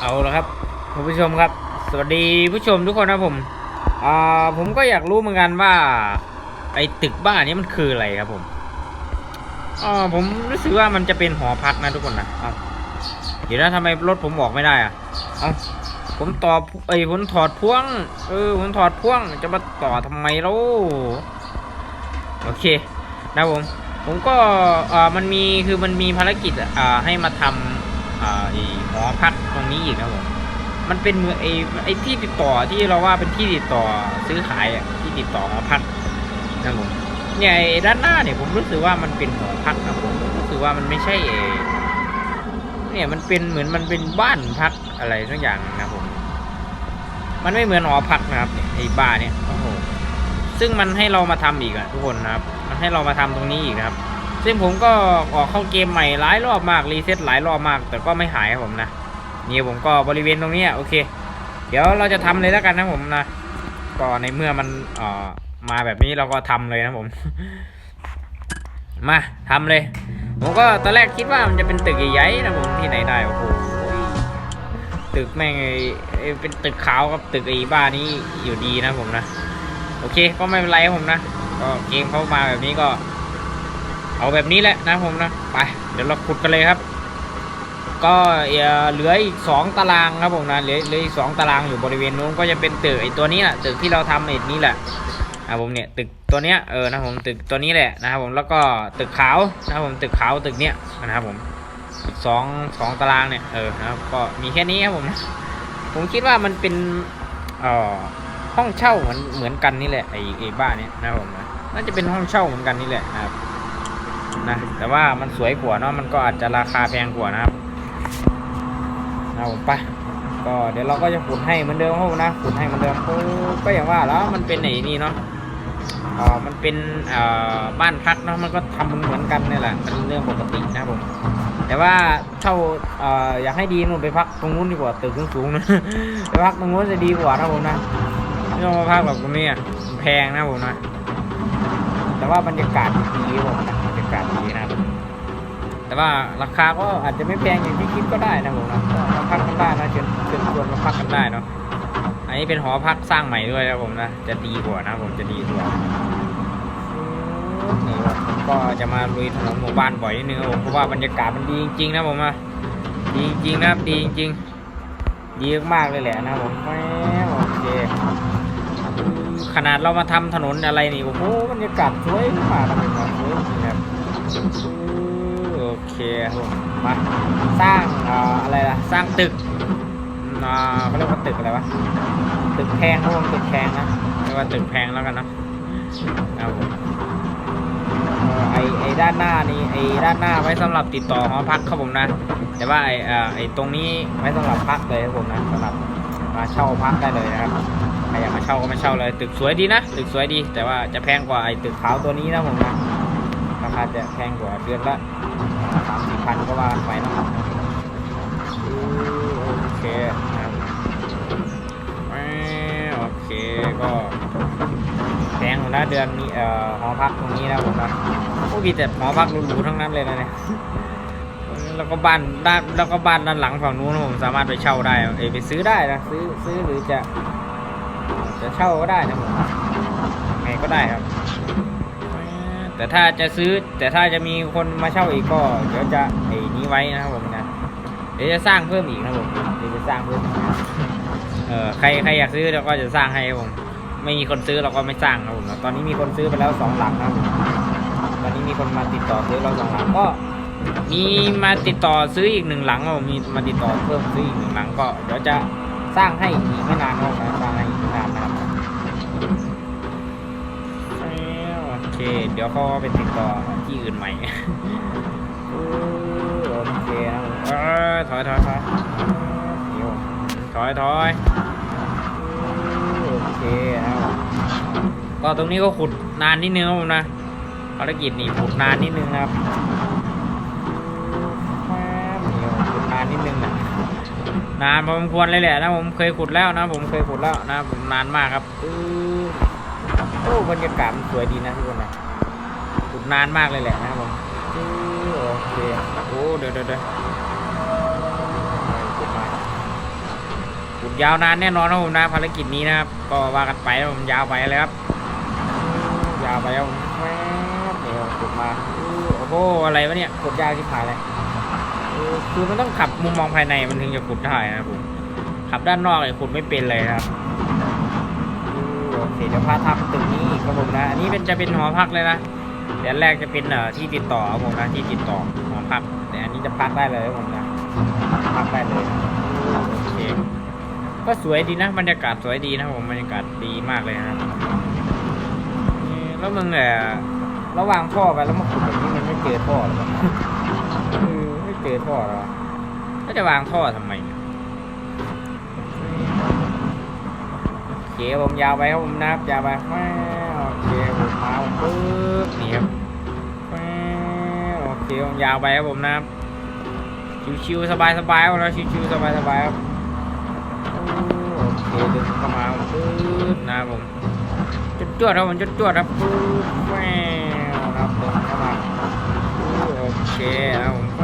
เอาละครับคุณผู้ชมครับ สวัสดีผู้ชมทุกคนนะผมอ่าผมก็อยากรู้เหมือนกันว่า ไอ้ตึกบ้านนี้มันคืออะไรครับผมอ่าผมรู้สึกว่ามันจะเป็นหอพักนะทุกคนนะเอาเดี๋ยวนะทำไมรถผมออกไม่ได้อะเอาผมต่อไอ้ผมถอดพ่วง เออผมถอดพ่วงจะมาต่อทำไมแล้วโอเคนะผมผมก็อ่ามันมีคือมันมีภารกิจอ่าให้มาทำอ่าไอ้หอพัก นี้อีกนะผมมันเป็นเหมือนไอ้ไอ้ที่ติดต่อที่เราว่าเป็นที่ติดต่อซื้อขายอะที่ติดต่อหอพักนะผมเนี่ยไอ้ด้านหน้าเนี่ยผมรู้สึกว่ามันเป็นหอพักนะผมรู้สึกว่ามันไม่ใช่ไอ้เนี่ยมันเป็นเหมือนมันเป็นบ้านพักอะไรสักอย่างนะผมมันไม่เหมือนหอพักนะครับเนี่ยไอ้บ้านเนี่ยโอ้โหซึ่งมันให้เรามาทำอีกอะทุกคนนะครับ มันให้เรามาทำตรงนี้อีกนะครับ ซึ่งผมก็ออกเข้าเกมใหม่หลายรอบมากรีเซ็ตหลายรอบมาก แต่ก็ไม่หายครับผมนะ นี่ผมก็บริเวณตรงนี้โอเค เดี๋ยวเราจะทำเลยแล้วกันนะผมนะก็ในเมื่อมันเอ่อมาแบบนี้เราก็ทำเลยนะผม มาทำเลย ผมก็ตอนแรกคิดว่ามันจะเป็นตึกใหญ่ๆนะผมที่ไหนได้โอ้โหตึกแม่งไอเป็นตึกขาวกับตึกไอ้บ้านนี้อยู่ดีนะผมนะโอเค ก็ไม่เป็นไรผมนะก็เกมเข้ามาแบบนี้ก็ เอาแบบนี้แหละนะผมนะไปเดี๋ยวเราขุดกันเลยครับ ก็เออเหลืออีกสองตารางครับผมนะเหลือเหลืออีกสองตารางอยู่บริเวณนู้นก็จะเป็นตึกไอ้ตัวนี้แหละตึกที่เราทำไอ้นี้แหละนะผมเนี่ยตึกตัวเนี้ยเออนะผมตึกตัวนี้แหละนะครับผมแล้วก็ตึกขาวนะครับผมตึกขาวตึกเนี้ยนะครับผมสองสองตารางเนี่ยเออนะครับก็มีแค่นี้ครับผมนะผมคิดว่ามันเป็นเอ่อห้องเช่าเหมือนเหมือนกันนี่แหละไอ้ไอ้บ้านเนี้ยนะครับผมนะน่าจะเป็นห้องเช่าเหมือนกันนี่แหละนะครับนะแต่ว่ามันสวยกว่าเนาะมันก็อาจจะราคาแพงกว่านะครับ เอาผมไปก็เดี๋ยวเราก็จะขุดให้เหมือนเดิมครับผมนะขุดให้เหมือนเดิมก็อย่างว่าแล้วมันเป็นไหนนี่เนาะอ่ามันเป็นอ่าบ้านพักเนาะมันก็ทำเหมือนกันนี่แหละเป็นเรื่องปกตินะผมแต่ว่าเช่าอ่าอยากให้ดีนู่นไปพักตรงนู้นดีกว่าตึกสูงๆนะไปพักตรงนู้นจะดีกว่านะผมนะไม่ต้องมาพักแบบตรงนี้แพงนะผมนะแต่ว่าบรรยากาศดีผมนะบรรยากาศดีนะครับ แต่ว่าราคาก็อาจจะไม่แพงอย่างที่คิดก็ได้นะผมนะมาพักกันได้นะเชิญเชิญชวนมาพักกันได้เนาะอันนี้เป็นหอพักสร้างใหม่ด้วยนะผมนะจะดีกว่านะผมจะดีกว่านี่ผมก็จะมาลุยถนนหมู่บ้านบ่อยนิดนึงผมเพราะว่าบรรยากาศมันดีจริงๆนะผมนะดีจริงๆนะดีจริงๆดีมากเลยแหละนะผมแหมโอเคขนาดเรามาทำถนนอะไรนี่โอ้โหบรรยากาศสวยมากนะผมนะสวยจริงครับ เคผมมาสร้างเอ่อะไรล่ะ สร้างตึกเขาเรียกว่าตึกอะไรวะ ตึกแพงครับผมตึกแพงนะเรียกว่าตึกแพงแล้วกันนะเอ่อไอไอด้านหน้านี่ไอด้านหน้าไว้สำหรับติดต่อหอพักครับผมนะ แต่ว่าไอไอตรงนี้ไว้สำหรับพักเลยครับผมนะสำหรับมาเช่าพักได้เลยนะครับใครอยากมาเช่าก็มาเช่าเลย ตึกสวยดีนะตึกสวยดี แต่ว่าจะแพงกว่าไอตึกขาวตัวนี้นะผมนะราคาจะแพงกว่าเดือนละ สามสี่พันก็ว่าไปนะครับโอเคโอเคก็แพงนะเดือนนี้เอ่อหอพักตรงนี้นะผมนะโอ้มีแต่หอพักหรูๆทั้งนั้นเลยนะเนี่ยแล้วก็บ้านด้านแล้วก็บ้านด้านหลังฝั่งนู้นนะผมสามารถไปเช่าได้เอไปซื้อได้นะซื้อซื้อหรือจะ จะเช่าก็ได้นะผมไงก็ได้ครับ แต่ถ้าจะซื้อแต่ถ้าจะมีคนมาเช่าอีกก็เดี๋ยวจะไอ้นี้ไว้นะครับผมนะเดี๋ยวจะสร้างเพิ่มอีกนะครับผมเดี๋ยวจะสร้างเพิ่มอีกนะเออใครใครอยากซื้อเราก็จะสร้างให้ผมไม่มีคนซื้อเราก็ไม่สร้างนะครับผมตอนนี้มีคนซื้อไปแล้วสองหลังนะครับผมตอนนี้มีคนมาติดต่อซื้อเราสองหลังก็มีมาติดต่อซื้ออีกหนึ่งหลังครับผมมีมาติดต่อเพิ่มซื้ออีกหนึ่งหลังก็เดี๋ยวจะสร้างให้อีกไม่นานนะครับสร้างให้อีกไม่นานนะครับ เค เดี๋ยวเขาไปติดต่อที่อื่นใหม่โอเคนะเออถอยถอยถอยเดี๋ยถอยถอยโอเคนะครับก็ตรงนี้ก็ขุดนานนิดนึงครับผมนะภารกิจนี่ขุดนานนิดนึงครับเดี๋ยขุดนานนิดนึงนะนานพอสมควรเลยแหละนะผมเคยขุดแล้วนะผมเคยขุดแล้วนะผมนานมากครับ อื้อโอ้บรรยากาศมันสวยดีนะทุกคนนะขุดนานมากเลยแหละนะครับผมโอเคโอ้เดี๋ยวเดี๋ยวเดี๋ยวขุดยาวนานแน่นอนนะผมนะภารกิจนี้นะครับ ก็ว่ากันไปนะผมยาวไปเลยครับ ยาวไปแล้วแม่เดี๋ยวกดมาโอ้โหอะไรวะเนี่ยกดยากที่ผ่ายเลยคือมันต้องขับมุมมองภายในมันถึงจะขุดได้นะครับผมขับด้านนอกเลยขุดไม่เป็นเลยครับ โอเคเดี๋ยวพาทำตึกนี้อีกครับผมนะ อันนี้เป็นจะเป็นหอพักเลยนะเดี๋ยวแรกจะเป็นเอ่อที่ติดต่อครับผมนะที่ติดต่อหอพัก แต่อันนี้จะพักได้เลยครับผมนะพักได้เลยโอเคก็สวยดีนะบรรยากาศสวยดีนะผมบรรยากาศดีมากเลยนะแล้วมึงเนี่ยระหว่างท่อไปแล้วมาขุดแบบนี้มันไม่เจอท่อหรอวะเออไม่เจอท่อหรอก็จะวางท่อทำไมเนี่ยโอ เคผมยาวไปครับผมนะครับยาวไปโอเคผมมาผมปึ๊บนี่ครับโอเคผมยาวไปครับผมนะครับชิวๆสบายๆครับเราชิวๆสบายๆครับโอเคเดึงเข้ามาผมปึ๊บนะผมจุดจวดครับผมจุดจวดครับปุ๊บแหวนะครับเดินเข้ามาโอเคนะผมแหว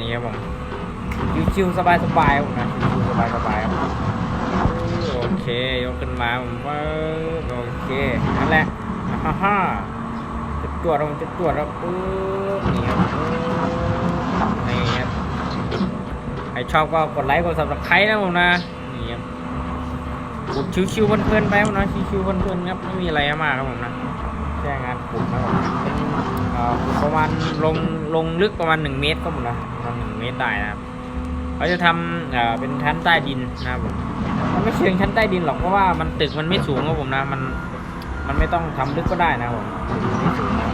นี่ครับผมชิวๆสบายๆครับผมนะชิวๆสบายๆครับ ยกขึ้นมาผมปุ๊บโอเคนั่นแหละฮ่าฮ่าจุดจวดครับผมจุดจวดครับปุ๊บนี่ครับปุ๊บนี่ครับใครชอบก็กดไลค์กดซับสไครต์นะผมนะนี่ครับขุดชิวๆเพลินๆไปครับนะชิวๆเพลินๆครับไม่มีอะไรมากครับผมนะแค่งานขุดนะครับผมประมาณลงลงลึกประมาณหนึ่งเมตรครับผมนะประมาณหนึ่งเมตรได้นะครับเขาจะทำเอ่อเป็นชั้นใต้ดินนะครับผม มันไม่เชิงชั้นใต้ดินหรอกเพราะว่ามันตึกมันไม่สูงครับผมนะ มันมันไม่ต้องทำลึกก็ได้นะผมไม่สูงนะ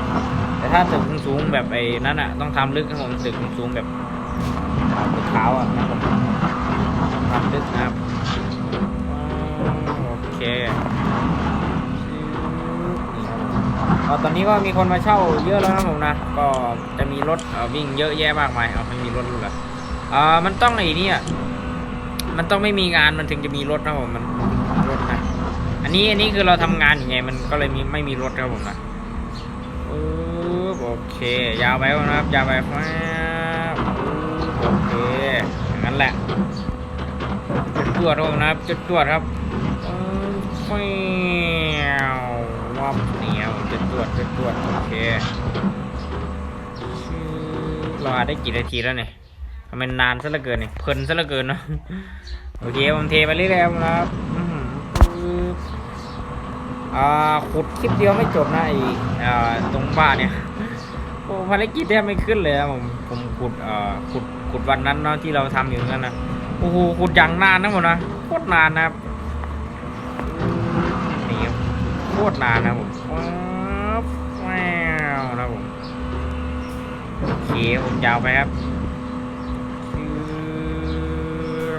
แต่ถ้าตึกสูงแบบไอ้นั้นอะต้องทำลึกครับผมตึกสูงแบบอ่าตึกขาวอะนะผมทำลึกนะครับโอเคก็ตอนนี้ก็มีคนมาเช่าเยอะแล้วนะผมนะ ก็จะมีรถเอ่อวิ่งเยอะแยะมากมายเอาไม่มีรถรู้ละอ่ามันต้องไอ้นี่อะ มันต้องไม่มีงานมันถึงจะมีรถนะผมมันมีรถนะอันนี้อันนี้คือเราทำงานอย่างไง มันก็เลยมีไม่มีรถครับผมนะปึ๊บโอเค ยาวไปนะครับ ยาวไปแป๊บโอเคอย่างนั้นแหละจุดตรวจครับนะครับจุดตรวจครับเออแววับเหนียผมจุดตรวจจุดตรวจโอเคเราอได้กี่นาทีแล้วเนี่ย ทำไมนานซะเหลือเกินเนี่ยเพลินซะเหลือเกินเนาะโอเคผมเทไปเรื่อยๆครับนะครับอืออ่าขุดคลิปเดียวไม่จบนะไออ่าตรงบ้านเนี่ยโอ้ภารกิจแทบไม่ขึ้นเลยนะผมผมขุดอ่อขุดขุดวันนั้นเนาะที่เราทำอยู่นั่นนะโอ้โหขุดอย่างนานนะผมนะโคตรนานนะครับนี่โคตรนานนะผมว้าวนะผมโอเคผมยาวไปครับชื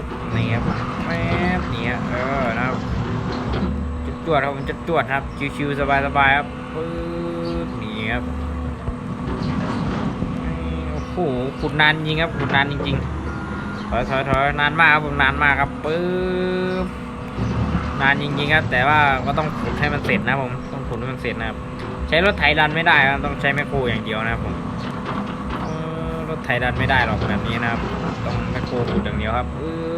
บนี่ครับผมแป๊บนี่ฮะ เออนะครับจุดตรวจครับผมจุดตรวจครับชิวๆสบายๆครับปึ๊บนี่ครับโอ้โหขุดนานจริงครับขุดนานจริงๆถอยถอยถอยนานมากครับผมนานมากครับปึ๊บนานจริงๆครับ แต่ว่าก็ต้องขุดให้มันเสร็จนะผมต้องขุดให้มันเสร็จนะครับ ใช้รถไถดันไม่ได้ครับต้องใช้แมคโครอย่างเดียวนะครับผมรถไถดันไม่ได้หรอกแบบนี้นะครับ ต้องแมคโครขุดอย่างเดียวครับปึ๊บเออ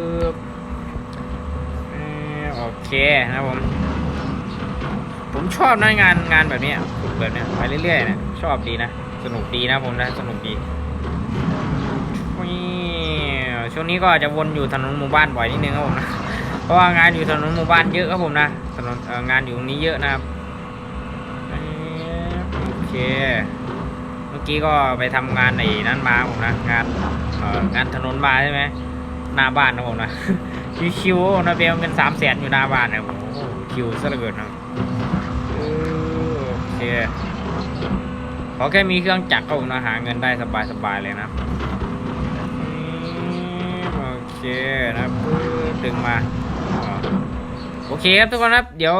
โอเคนะครับผม ผมชอบนะงานงานแบบนี้ขุดแบบนี้ไปเรื่อยๆนะชอบดีนะ สนุกดีนะผมนะสนุกดีช่วงนี้ก็จะวนอยู่ถนนหมู่บ้านบ่อยนิดนึงครับผมนะเพราะว่างานอยู่ถนนหมู่บ้านเยอะครับผมนะถนนงานอยู่ตรงนี้เยอะนะครับโอเค เมื่อกี้ก็ไปทำงานไอ้นั้นมาครับผมนะงานงานถนนมาใช่ไหมหน้าบ้านนะผมนะ ชิวๆนะเบลเงินสามแสนอยู่หน้าบ้านนะโอ้โหคิวซะเหลือเกินนะโอเคขอแค่มีเครื่องจักรก็ผมนะหาเงินได้สบายๆเลยนะโอเคนะดึงมาโอเคครับทุกคนครับ เดี๋ยว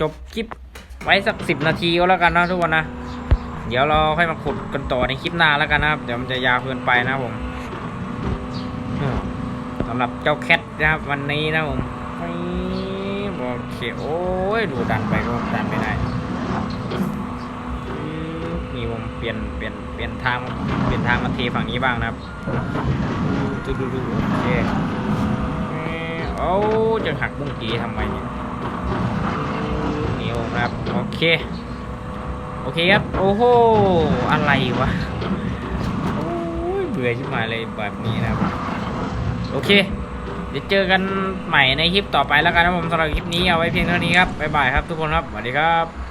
จบคลิปไว้สักสิบนาทีก็แล้วกันนะทุกคนนะ เดี๋ยวเราค่อยมาขุดกันต่อในคลิปหน้าแล้วกันนะครับ เดี๋ยวมันจะยาวเกินไปนะผมำหรับเจ้าแคทนะครับวันนี้นะผมโอเคโอ้ยดูดันไปก็ดันไม่ได้นี่ผมเปลี่ยนเปลี่ยนเปลี่ยนทางเปลี่ยนทางมาเทฝั่งนี้บ้างนะครับดูดูดูโอเคเอาจะหักบุ้งกีทำไมเนี่ยนิ้วครับโอเคโอเคครับโอ้โหอะไรวะโอ้ยเบื่อชิบหายเลยแบบนี้นะครับ โอเค เดี๋ยวเจอกันใหม่ในคลิปต่อไปแล้วกันนะผมสำหรับคลิปนี้เอาไว้เพียงเท่านี้ครับบ๊ายบายครับทุกคนครับสวัสดีครับ